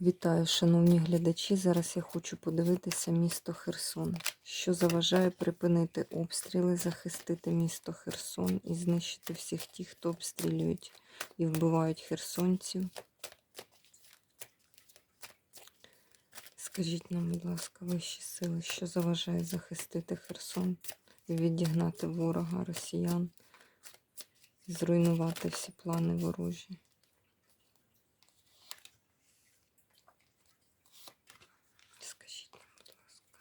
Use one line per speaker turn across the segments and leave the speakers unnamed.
Вітаю, шановні глядачі. Зараз я хочу подивитися місто Херсон. Що заважає припинити обстріли, захистити місто Херсон і знищити всіх тих, хто обстрілюють і вбивають херсонців. Скажіть нам, будь ласка, вищі сили, що заважає захистити Херсон і відігнати ворога росіян, зруйнувати всі плани ворожі. Скажіть нам, будь ласка.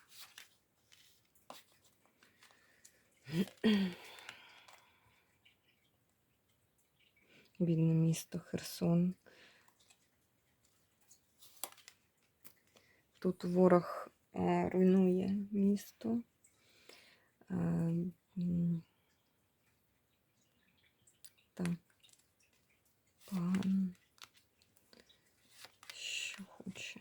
Бідне місто Херсон. Тут ворог е, руйнує місто. Е, Так. Погано. Що хоче.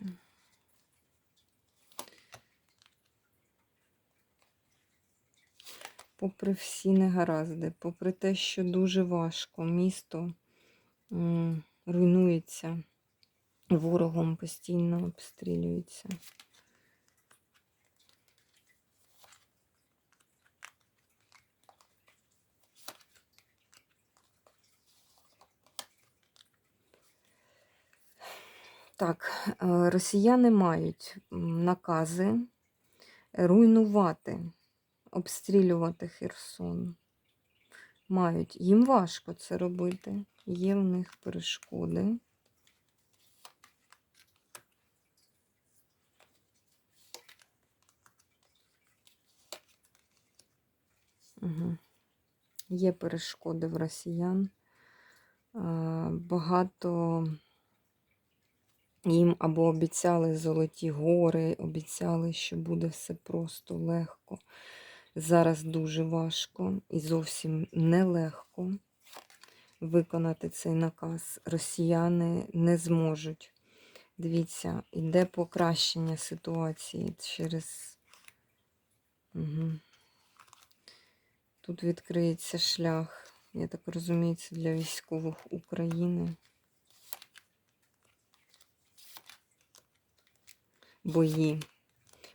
Попри всі негаразди, попри те, що дуже важко, місто руйнується, ворогом постійно обстрілюється. Так, е, росіяни мають накази руйнувати, обстрілювати Херсон. Мають. Їм важко це робити. Є в них перешкоди. Угу. Є перешкоди в росіян. Багато їм або обіцяли золоті гори, обіцяли, що буде все просто легко. Зараз дуже важко і зовсім нелегко виконати цей наказ. Росіяни не зможуть. Дивіться, іде покращення ситуації через. Угу. Тут відкриється шлях, я так розумію, це для військових України. Бої.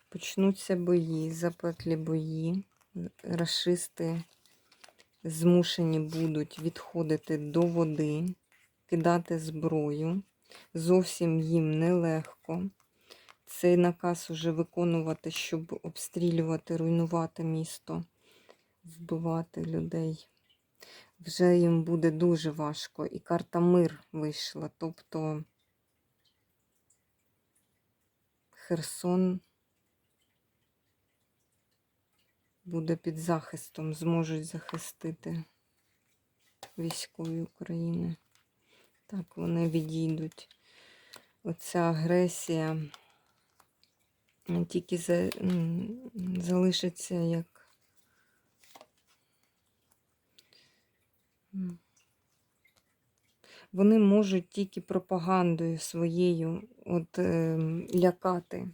Почнуться бої, запеклі бої. Рашисти змушені будуть відходити до води, кидати зброю. Зовсім їм нелегко. Цей наказ уже виконувати, щоб обстрілювати, руйнувати місто, вбивати людей. Вже їм буде дуже важко. І карта мир вийшла. Тобто Херсон буде під захистом, зможуть захистити військові України. Так, вони відійдуть. Оця агресія тільки за, залишиться як. Вони можуть тільки пропагандою своєю от, е, лякати.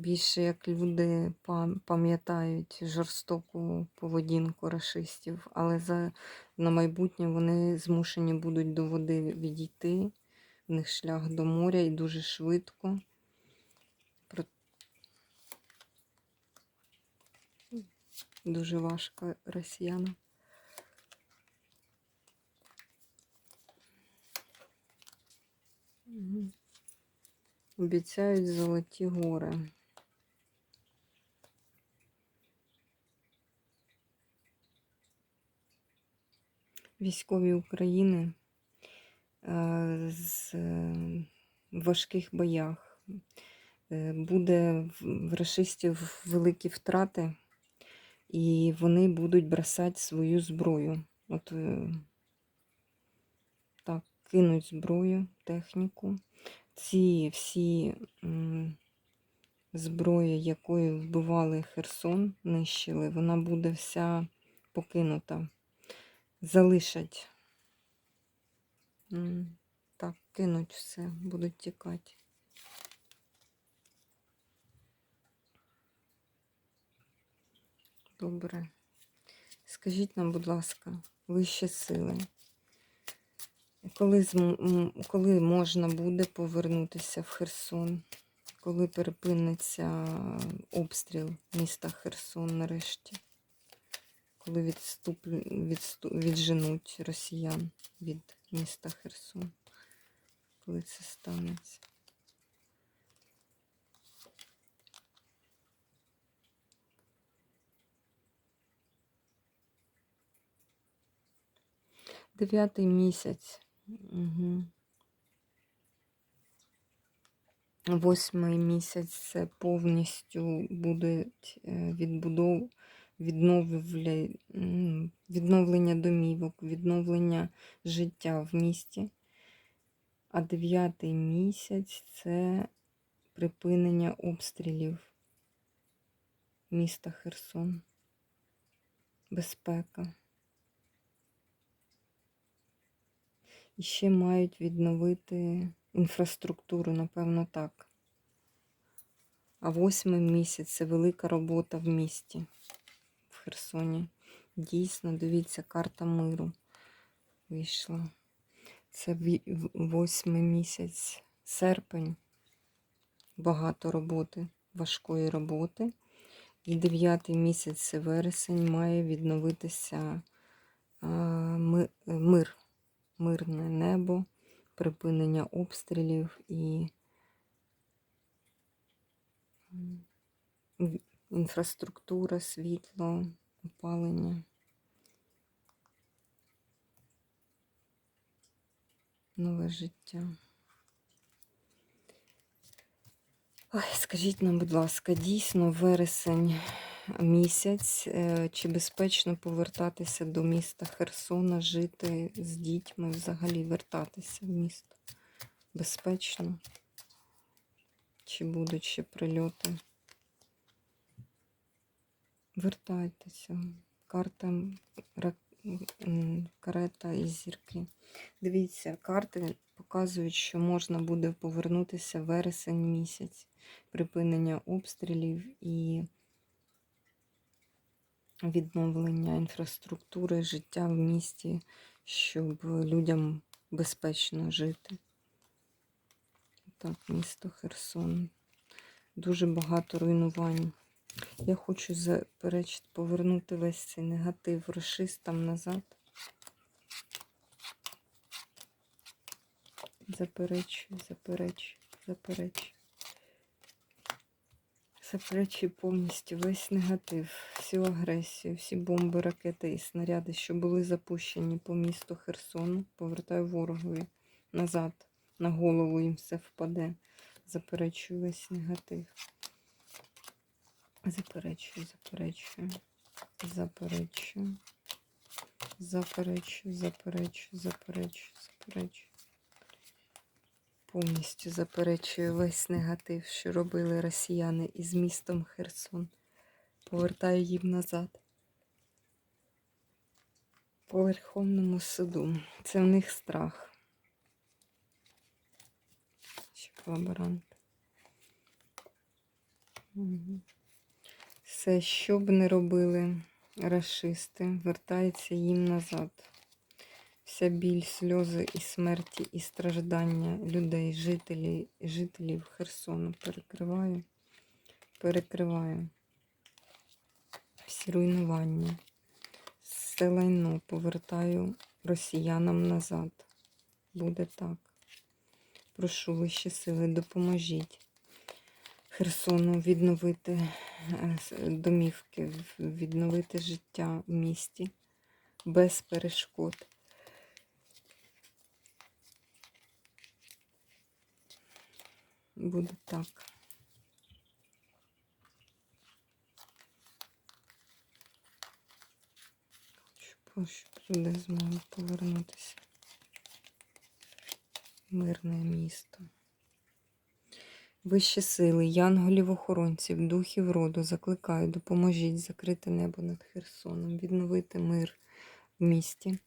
Більше як люди пам'ятають жорстоку поведінку рашистів, але за, на майбутнє вони змушені будуть до води відійти. В них шлях до моря і дуже швидко. Дуже важко росіянам. Обіцяють золоті гори. Військові України е, з е, важких боях. Е, Буде в в рашистів великі втрати, і вони будуть бросати свою зброю. От так, кинуть зброю, техніку. Ці всі зброї, якою вбивали Херсон, нищили, вона буде вся покинута. Залишать. Так, кинуть все, будуть тікати. Добре. Скажіть нам, будь ласка, вищі сили. Коли, коли можна буде повернутися в Херсон? Коли припиниться обстріл міста Херсон нарешті? Коли відступ... Відсту... відженуть росіян від міста Херсон? Коли це станеться? Дев'ятий місяць. Угу. Восьмий місяць це повністю буде відбудов... відновлення домівок, відновлення життя в місті. А дев'ятий місяць це припинення обстрілів міста Херсон. Безпека. І ще мають відновити інфраструктуру, напевно, так. А восьмий місяць це велика робота в місті Херсоні. Дійсно, дивіться, карта миру вийшла. Це восьмий місяць, серпень. Багато роботи, важкої роботи. І дев'ятий місяць це вересень має відновитися мир, мирне небо, припинення обстрілів і інфраструктура, світло, опалення. Нове життя. Ой, скажіть нам, будь ласка, дійсно вересень місяць. е, Чи безпечно повертатися до міста Херсона, жити з дітьми, взагалі вертатися в місто? Безпечно? Чи будуть ще прильоти? Вертайтеся. Карта карета і зірки. Дивіться, карти показують, що можна буде повернутися вересень місяць, припинення обстрілів і відновлення інфраструктури, життя в місті, щоб людям безпечно жити. Так, місто Херсон. Дуже багато руйнувань. Я хочу заперечити, повернути весь цей негатив расистам назад. Заперечую, заперечую, заперечую. Заперечую повністю весь негатив, всю агресію, всі бомби, ракети і снаряди, що були запущені по місту Херсону. Повертаю ворогові назад. На голову їм все впаде. Заперечую весь негатив. Заперечую, заперечую, заперечую, заперечую, заперечую, заперечую, заперечую. Повністю заперечую весь негатив, що робили росіяни із містом Херсон. Повертаю їм назад. По Верховному суду. Це в них страх. Ще колаборант. Угу. Все, що б не робили расисти, вертається їм назад. Вся біль, сльози і смерті, і страждання людей, жителів, жителів Херсону перекриваю, перекриваю. Всі руйнування, все лайно повертаю росіянам назад. Буде так. Прошу вищі сили, допоможіть. Херсону відновити е, домівки, відновити життя в місті без перешкод. Буде так. Щоб люди змогли повернутися. Мирне місто. Вищі сили, янголів-охоронців, духів роду, закликаю, допоможіть закрити небо над Херсоном, відновити мир в місті,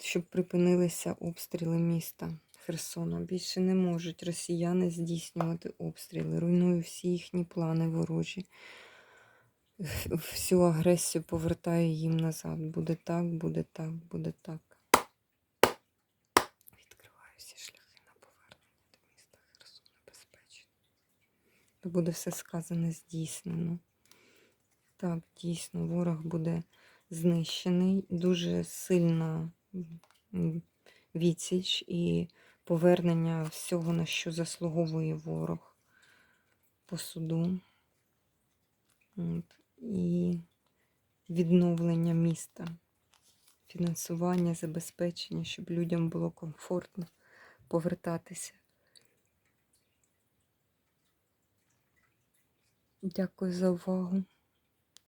щоб припинилися обстріли міста Херсона. Більше не можуть росіяни здійснювати обстріли. Руйную всі їхні плани ворожі. Всю агресію повертаю їм назад. Буде так, буде так, буде так. То буде все сказане здійснено. Так, дійсно, ворог буде знищений. Дуже сильна відсіч і повернення всього, на що заслуговує ворог по суду. От. І відновлення міста, фінансування, забезпечення, щоб людям було комфортно повертатися. Дякую за увагу.